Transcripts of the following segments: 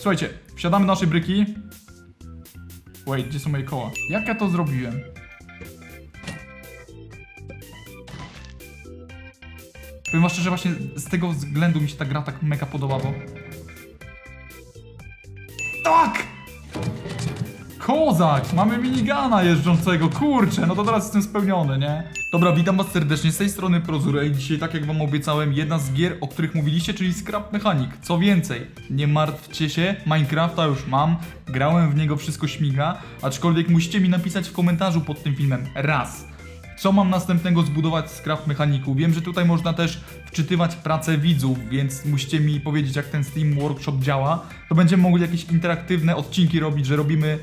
Słuchajcie, wsiadamy naszej bryki. Wait, gdzie są moje koła? Jak ja to zrobiłem? Powiem wam szczerze, właśnie z tego względu mi się ta gra tak mega podoba, bo... Tak! Kozak! Mamy minigana jeżdżącego, kurczę, no to teraz jestem spełniony, nie? Dobra, witam was serdecznie z tej strony Prozure i dzisiaj, tak jak wam obiecałem, jedna z gier, o których mówiliście, czyli Scrap Mechanic. Co więcej, nie martwcie się, Minecrafta już mam, grałem w niego, wszystko śmiga, aczkolwiek musicie mi napisać w komentarzu pod tym filmem raz. Co mam następnego zbudować z Craft Mechaniku? Wiem, że tutaj można też wczytywać pracę widzów, więc musicie mi powiedzieć, jak ten Steam Workshop działa. To będziemy mogli jakieś interaktywne odcinki robić, że robimy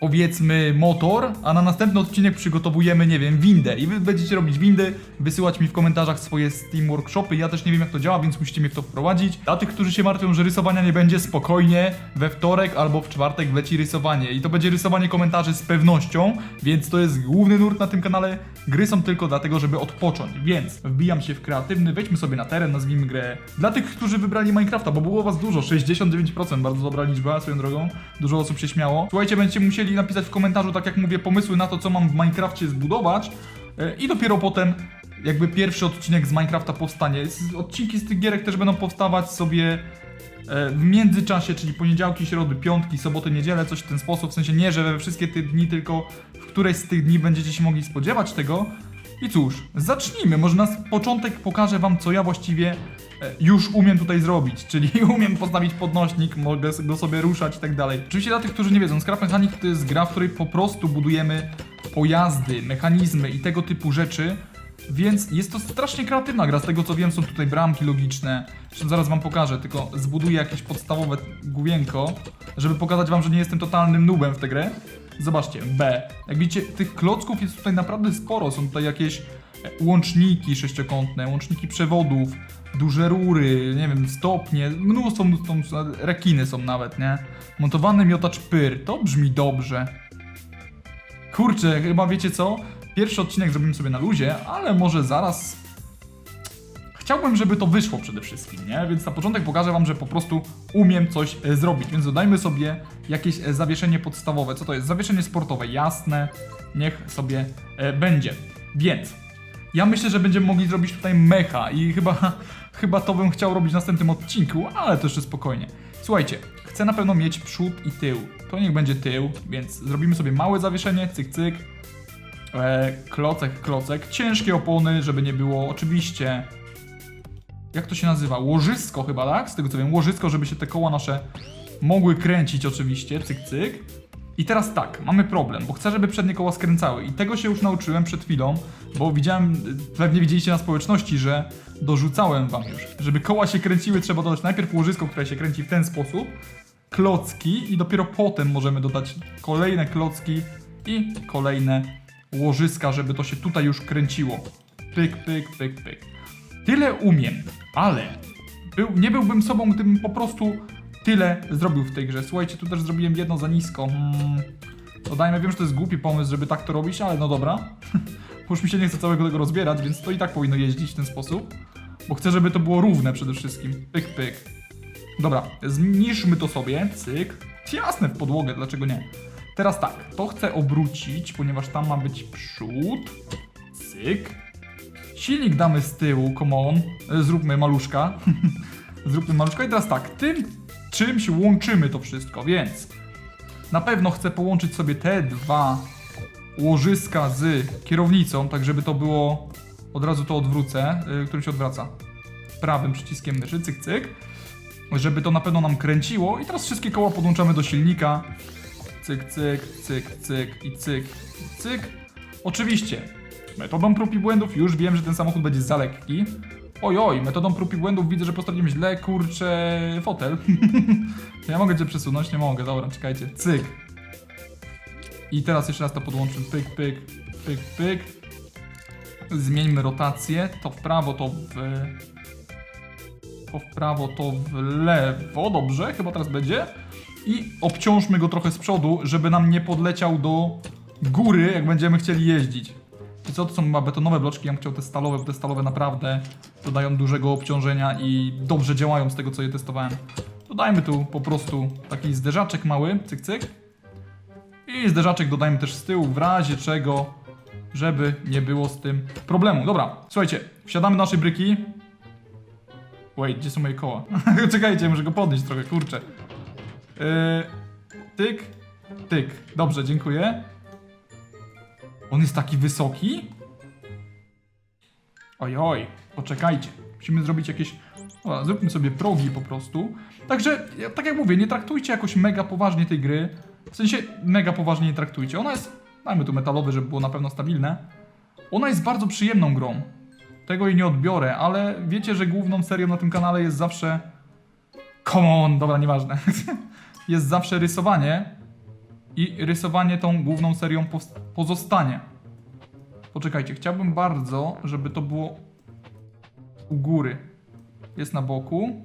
powiedzmy motor, a na następny odcinek przygotowujemy, nie wiem, windę. I wy będziecie robić windy, wysyłać mi w komentarzach swoje Steam Workshopy. Ja też nie wiem, jak to działa, więc musicie mnie w to wprowadzić. Dla tych, którzy się martwią, że rysowania nie będzie, spokojnie, we wtorek albo w czwartek wleci rysowanie. I to będzie rysowanie komentarzy z pewnością, więc to jest główny nurt na tym kanale. Gry są tylko dlatego, żeby odpocząć, więc wbijam się w kreatywny, wejdźmy sobie na teren, nazwijmy grę. Dla tych, którzy wybrali Minecrafta, bo było was dużo, 69%, bardzo dobra liczba swoją drogą, dużo osób się śmiało. Słuchajcie, będziecie musieli napisać w komentarzu, tak jak mówię, pomysły na to, co mam w Minecrafcie zbudować e, i dopiero potem jakby pierwszy odcinek z Minecrafta powstanie. Odcinki z tych gierek też będą powstawać sobie e, w międzyczasie, czyli poniedziałki, środy, piątki, soboty, niedzielę, coś w ten sposób, w sensie nie, że we wszystkie te dni, tylko w którejś z tych dni będziecie się mogli spodziewać tego. I cóż, zacznijmy, może na początek pokażę wam, co ja właściwie e, już umiem tutaj zrobić, czyli umiem postawić podnośnik, mogę go sobie ruszać i tak dalej. Oczywiście dla tych, którzy nie wiedzą, Scrap Mechanic to jest gra, w której po prostu budujemy pojazdy, mechanizmy i tego typu rzeczy, więc jest to strasznie kreatywna gra, z tego co wiem są tutaj bramki logiczne. Zresztą zaraz wam pokażę, tylko zbuduję jakieś podstawowe główienko, żeby pokazać wam, że nie jestem totalnym nubem w tę grę. Zobaczcie, B. Jak widzicie, tych klocków jest tutaj naprawdę sporo. Są tutaj jakieś e, łączniki sześciokątne, łączniki przewodów, duże rury, nie wiem, stopnie, mnóstwo, mnóstwo, mnóstwo rekiny są nawet, nie? Montowany miotacz pyr, to brzmi dobrze. Kurczę, chyba wiecie co? Pierwszy odcinek zrobimy sobie na luzie, ale może zaraz. Chciałbym, żeby to wyszło przede wszystkim, nie? Więc na początek pokażę wam, że po prostu umiem coś e, zrobić. Więc dodajmy sobie jakieś e, zawieszenie podstawowe. Co to jest? Zawieszenie sportowe, jasne. Niech sobie e, będzie. Więc ja myślę, że będziemy mogli zrobić tutaj mecha i chyba, chyba to bym chciał robić w następnym odcinku, ale to jeszcze spokojnie. Słuchajcie, chcę na pewno mieć przód i tył. To niech będzie tył, więc zrobimy sobie małe zawieszenie, cyk cyk. Klocek, klocek. Ciężkie opony, żeby nie było. Oczywiście. Jak to się nazywa? Łożysko chyba, tak? Z tego co wiem. Łożysko, żeby się te koła nasze mogły kręcić oczywiście. Cyk, cyk. I teraz tak, mamy problem, bo chcę, żeby przednie koła skręcały. I tego się już nauczyłem przed chwilą, bo widziałem, pewnie widzieliście na społeczności, że dorzucałem wam już. Żeby koła się kręciły, trzeba dodać najpierw łożysko, które się kręci w ten sposób, klocki i dopiero potem możemy dodać kolejne klocki i kolejne łożyska, żeby to się tutaj już kręciło. Pyk, pyk, pyk, pyk. Tyle umiem, ale był, nie byłbym sobą, gdybym po prostu tyle zrobił w tej grze. Słuchajcie, tu też zrobiłem jedno za nisko. Hmm. Wiem, że to jest głupi pomysł, żeby tak to robić, ale no dobra. Już mi się nie chce całego tego rozbierać, więc to i tak powinno jeździć w ten sposób. Bo chcę, żeby to było równe przede wszystkim. Pyk, pyk. Dobra, zniszczmy to sobie. Cyk. Jasne, w podłogę, dlaczego nie? Teraz tak, to chcę obrócić, ponieważ tam ma być przód. Cyk. Silnik damy z tyłu, come on. E, Zróbmy maluszka. Zróbmy maluszka i teraz tak, tym czymś łączymy to wszystko, więc na pewno chcę połączyć sobie te dwa łożyska z kierownicą, tak żeby to było, od razu to odwrócę, yy, którym się odwraca, prawym przyciskiem myszy, cyk, cyk, żeby to na pewno nam kręciło i teraz wszystkie koła podłączamy do silnika, cyk, cyk, cyk, cyk i cyk, i cyk. Oczywiście, metodą prób i błędów już wiem, że ten samochód będzie za lekki. Oj, metodą prób i błędów widzę, że postawiłem źle, kurczę, fotel. ja mogę cię przesunąć? Nie mogę, dobra, czekajcie, cyk. I teraz jeszcze raz to podłączę, pyk, pyk, pyk, pyk. Zmieńmy rotację, to w prawo, to w... To w prawo, to w lewo, dobrze, chyba teraz będzie. I obciążmy go trochę z przodu, żeby nam nie podleciał do góry, jak będziemy chcieli jeździć. I co, to są chyba betonowe bloczki, ja bym chciał te stalowe, bo te stalowe naprawdę dodają dużego obciążenia i dobrze działają z tego, co je testowałem. Dodajmy tu po prostu taki zderzaczek mały, cyk cyk. I zderzaczek dodajmy też z tyłu, w razie czego, żeby nie było z tym problemu. Dobra, słuchajcie, wsiadamy do naszej bryki. Wait, gdzie są moje koła? Czekajcie, muszę go podnieść trochę, kurczę. Yy, tyk, tyk. Dobrze, dziękuję. On jest taki wysoki? Oj, oj, poczekajcie. Musimy zrobić jakieś. Dobra, zróbmy sobie progi po prostu. Także, tak jak mówię, nie traktujcie jakoś mega poważnie tej gry. W sensie, mega poważnie nie traktujcie. Ona jest. Dajmy tu metalowe, żeby było na pewno stabilne. Ona jest bardzo przyjemną grą. Tego jej nie odbiorę, ale wiecie, że główną serią na tym kanale jest zawsze. Come on, dobra, nieważne. jest zawsze rysowanie. I rysowanie tą główną serią pozostanie. Poczekajcie, chciałbym bardzo, żeby to było u góry. Jest na boku.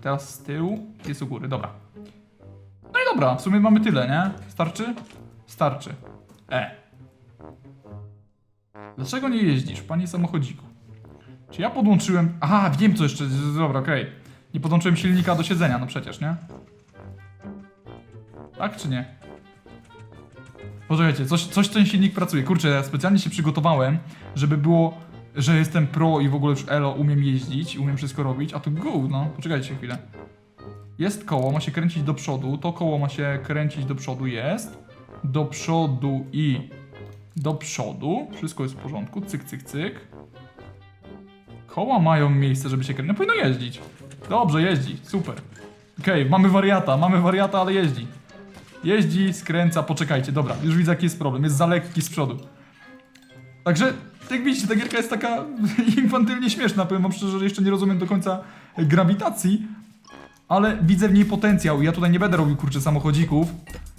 Teraz z tyłu. Jest u góry, dobra. No i dobra, w sumie mamy tyle, nie? Starczy? Starczy. E. Dlaczego nie jeździsz, panie samochodziku? Czy ja podłączyłem... Aha, wiem co jeszcze. Dobra, okej. Nie podłączyłem silnika do siedzenia, no przecież, nie? Tak czy nie? Poczekajcie, coś, coś ten silnik pracuje. Kurczę, ja specjalnie się przygotowałem, żeby było, że jestem pro i w ogóle już elo, umiem jeździć, umiem wszystko robić, a tu gówno. Poczekajcie chwilę. Jest koło, ma się kręcić do przodu, to koło ma się kręcić do przodu, jest. Do przodu i do przodu. Wszystko jest w porządku, cyk, cyk, cyk. Koła mają miejsce, żeby się kręcić. No powinno jeździć. Dobrze, jeździ, super. Okej, mamy wariata, mamy wariata, ale jeździ. Jeździ, skręca, poczekajcie, dobra, już widzę jaki jest problem, jest za lekki z przodu. Także, jak widzicie, ta gierka jest taka infantylnie śmieszna, powiem wam szczerze, że jeszcze nie rozumiem do końca grawitacji, ale widzę w niej potencjał ja tutaj nie będę robił, kurczę, samochodzików,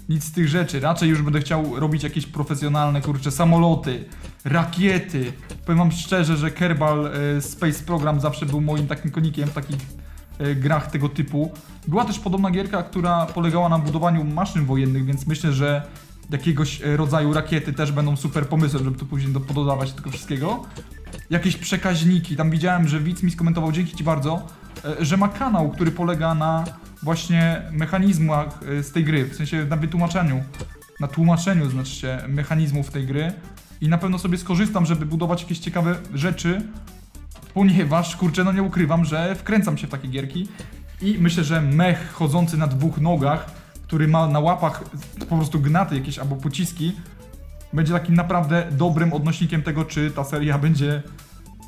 nic z tych rzeczy, raczej już będę chciał robić jakieś profesjonalne, kurczę, samoloty, rakiety. Powiem wam szczerze, że Kerbal e, Space Program zawsze był moim takim konikiem w takich grach tego typu. Była też podobna gierka, która polegała na budowaniu maszyn wojennych, więc myślę, że jakiegoś e, rodzaju rakiety też będą super pomysłem, żeby tu później do, pododawać tego wszystkiego. Jakieś przekaźniki, tam widziałem, że widz mi skomentował, dzięki Ci bardzo, e, że ma kanał, który polega na właśnie mechanizmach e, z tej gry, w sensie na wytłumaczeniu, na tłumaczeniu znaczy się mechanizmów tej gry i na pewno sobie skorzystam, żeby budować jakieś ciekawe rzeczy, ponieważ, kurczę, no nie ukrywam, że wkręcam się w takie gierki i myślę, że mech chodzący na dwóch nogach, który ma na łapach po prostu gnaty jakieś albo pociski, będzie takim naprawdę dobrym odnośnikiem tego, czy ta seria będzie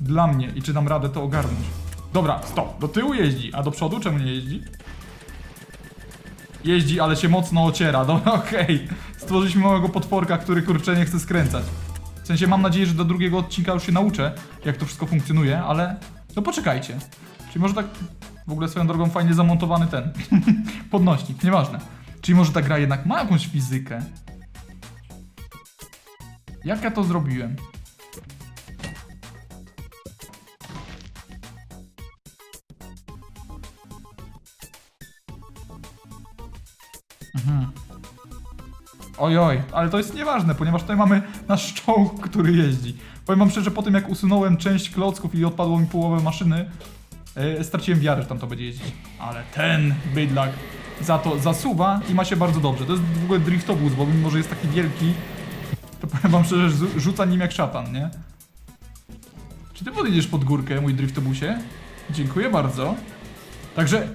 dla mnie i czy dam radę to ogarnąć. Dobra, stop. Do tyłu jeździ, a do przodu czemu nie jeździ? Jeździ, ale się mocno ociera. Dobra, okej. Stworzyliśmy małego potworka, który kurczę nie chce skręcać. W sensie mam nadzieję, że do drugiego odcinka już się nauczę, jak to wszystko funkcjonuje, ale no poczekajcie. Czyli może tak w ogóle swoją drogą fajnie zamontowany ten podnośnik, nieważne. Czyli może ta gra jednak ma jakąś fizykę? Jak ja to zrobiłem? Mhm. Oj, oj, ale to jest nieważne, ponieważ tutaj mamy nasz czołg, który jeździ. Powiem wam szczerze, po tym jak usunąłem część klocków i odpadło mi połowę maszyny, e, straciłem wiarę, że tam to będzie jeździć. Ale ten bydlak za to zasuwa i ma się bardzo dobrze. To jest w ogóle driftobus, bo mimo, że jest taki wielki, to powiem wam szczerze, że zu- rzuca nim jak szatan, nie? Czy ty podjedziesz pod górkę, mój driftobusie? Dziękuję bardzo. Także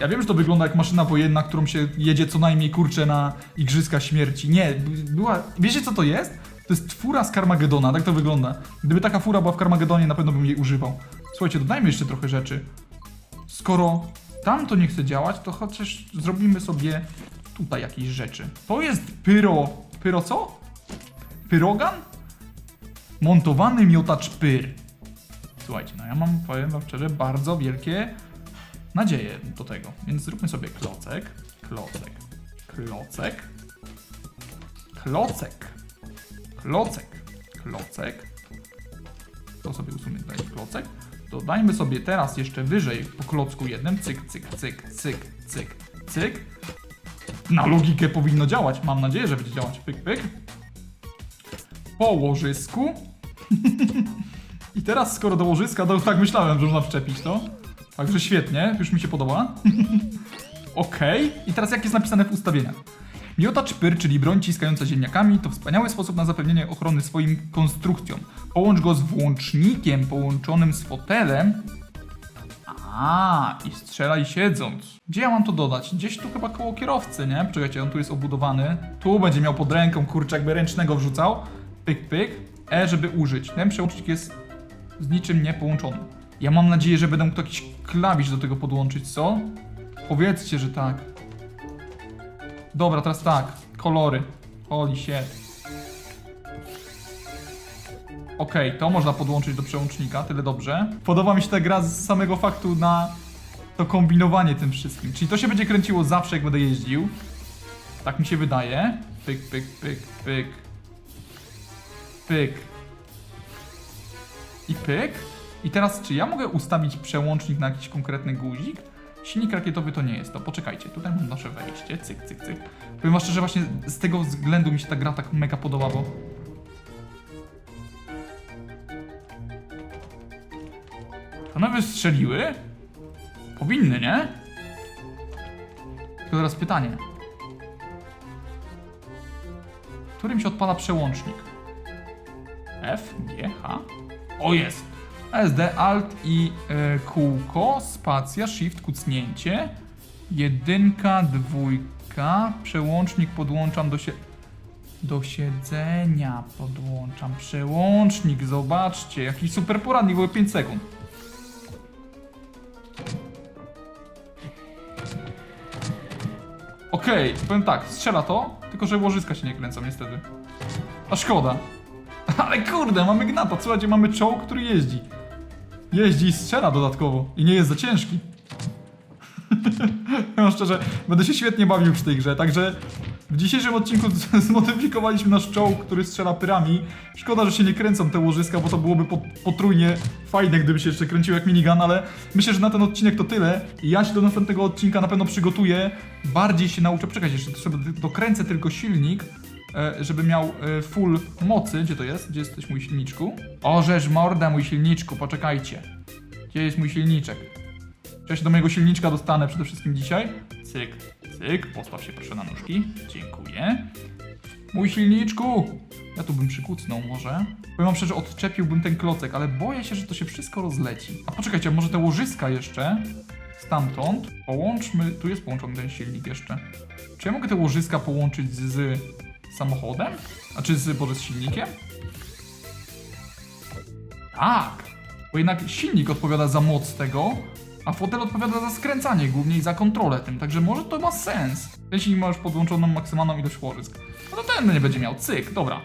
ja wiem, że to wygląda jak maszyna wojenna, którą się jedzie co najmniej kurczę na Igrzyska Śmierci. Nie, była. Wiecie co to jest? To jest fura z Karmagedona, tak to wygląda. Gdyby taka fura była w Karmagedonie, na pewno bym jej używał. Słuchajcie, dodajmy jeszcze trochę rzeczy. Skoro tam to nie chce działać, to chociaż zrobimy sobie tutaj jakieś rzeczy. To jest pyro. Pyro co? Pyrogan? Montowany miotacz pyr. Słuchajcie, no ja mam, powiem wam szczerze, bardzo wielkie nadzieję do tego. Więc zróbmy sobie klocek, klocek, klocek, klocek, klocek, klocek. To sobie usunie tutaj klocek. Dodajmy sobie teraz jeszcze wyżej po klocku jednym, cyk, cyk, cyk, cyk, cyk, cyk. Na logikę powinno działać. Mam nadzieję, że będzie działać. Pyk, pyk. Po łożysku. I teraz skoro do łożyska, to tak myślałem, że można wczepić to. Także świetnie, już mi się podoba. Okej. I teraz jak jest napisane w ustawieniach? Miotacz pyr, czyli broń ciskająca ziemniakami, to wspaniały sposób na zapewnienie ochrony swoim konstrukcjom. Połącz go z włącznikiem połączonym z fotelem. A, i strzelaj siedząc. Gdzie ja mam to dodać? Gdzieś tu chyba koło kierowcy, nie? Czekajcie, on tu jest obudowany. Tu będzie miał pod ręką, kurczę, jakby ręcznego wrzucał. Pyk, pyk. E, żeby użyć. Ten przełącznik jest z niczym nie połączony. Ja mam nadzieję, że będę mógł jakiś klawisz do tego podłączyć, co? Powiedzcie, że tak. Dobra, teraz tak. Kolory. Holy shit. Okej, to można podłączyć do przełącznika, tyle dobrze. Podoba mi się ta gra z samego faktu na to kombinowanie tym wszystkim. Czyli to się będzie kręciło zawsze, jak będę jeździł. Tak mi się wydaje. Pyk, pyk, pyk, pyk. Pyk. I pyk. I teraz, czy ja mogę ustawić przełącznik na jakiś konkretny guzik? Silnik rakietowy to nie jest to. Poczekajcie, tutaj mam nasze wejście. Cyk, cyk, cyk. Powiem wam szczerze, właśnie z tego względu mi się ta gra tak mega podoba, bo... One wystrzeliły? Powinny, nie? Tylko teraz pytanie. Którym się odpala przełącznik? F, G, H? O jest! SD, Alt i e, kółko, spacja, Shift, kucnięcie, jedynka, dwójka, przełącznik podłączam do się... Do siedzenia podłączam przełącznik, zobaczcie, jaki super poradnik, było 5 sekund. Okej, powiem tak, strzela to, tylko że łożyska się nie kręcą niestety. A szkoda. Ale kurde, mamy gnata, słuchajcie, mamy czołg, który jeździ. Jeździ i strzela dodatkowo. I nie jest za ciężki. No szczerze, będę się świetnie bawił przy tej grze, także w dzisiejszym odcinku zmodyfikowaliśmy nasz czołg, który strzela pyrami. Szkoda, że się nie kręcą te łożyska, bo to byłoby pot- potrójnie fajne, gdyby się jeszcze kręcił jak minigun, ale myślę, że na ten odcinek to tyle. Ja się do następnego odcinka na pewno przygotuję, bardziej się nauczę, czekać jeszcze sobie dokręcę tylko silnik, żeby miał e, full mocy. Gdzie to jest? Gdzie jesteś mój silniczku? O, żeż morda mój silniczku, poczekajcie. Gdzie jest mój silniczek? Czy ja się do mojego silniczka dostanę przede wszystkim dzisiaj? Cyk, cyk, postaw się proszę na nóżki. Dziękuję. Mój silniczku! Ja tu bym przykucnął może. Powiem szczerze, odczepiłbym ten klocek, ale boję się, że to się wszystko rozleci. A poczekajcie, może te łożyska jeszcze? Stamtąd. Połączmy... Tu jest połączony ten silnik jeszcze. Czy ja mogę te łożyska połączyć z samochodem? A czy z, Boże, z silnikiem? Tak! Bo jednak silnik odpowiada za moc tego, a fotel odpowiada za skręcanie głównie i za kontrolę tym, także może to ma sens. Jeśli masz podłączoną maksymalną ilość łożysk. No to ten nie będzie miał, cyk, dobra.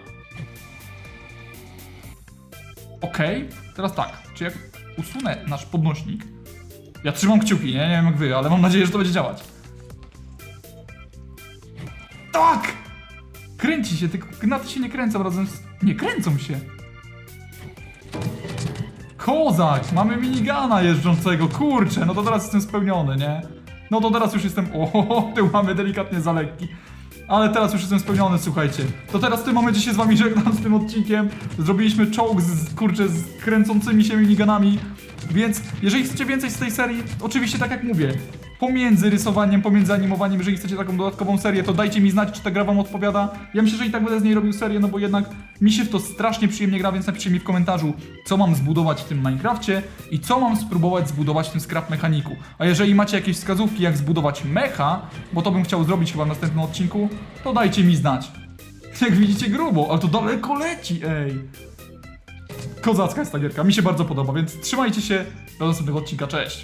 Okej, teraz tak, czy jak usunę nasz podnośnik, ja trzymam kciuki, nie? nie wiem jak wy, ale mam nadzieję, że to będzie działać. Tak! Kręci się, tylko gnaty się nie kręcą razem z... Nie kręcą się! Kozak! Mamy minigana jeżdżącego, kurczę, no to teraz jestem spełniony, nie? No to teraz już jestem, o, tył mamy delikatnie za lekki. Ale teraz już jestem spełniony, słuchajcie. To teraz w tym momencie się z wami żegnam z tym odcinkiem. Zrobiliśmy czołg z, kurczę, z kręcącymi się miniganami. Więc jeżeli chcecie więcej z tej serii, oczywiście tak jak mówię, pomiędzy rysowaniem, pomiędzy animowaniem, jeżeli chcecie taką dodatkową serię, to dajcie mi znać, czy ta gra wam odpowiada. Ja myślę, że i tak będę z niej robił serię, no bo jednak mi się w to strasznie przyjemnie gra, więc napiszcie mi w komentarzu, co mam zbudować w tym Minecrafcie i co mam spróbować zbudować w tym scrap mechaniku. A jeżeli macie jakieś wskazówki, jak zbudować mecha, bo to bym chciał zrobić chyba w następnym odcinku, to dajcie mi znać. Jak widzicie grubo, ale to daleko leci, ej. Kozacka jest ta gierka, mi się bardzo podoba, więc trzymajcie się, do następnego odcinka, cześć.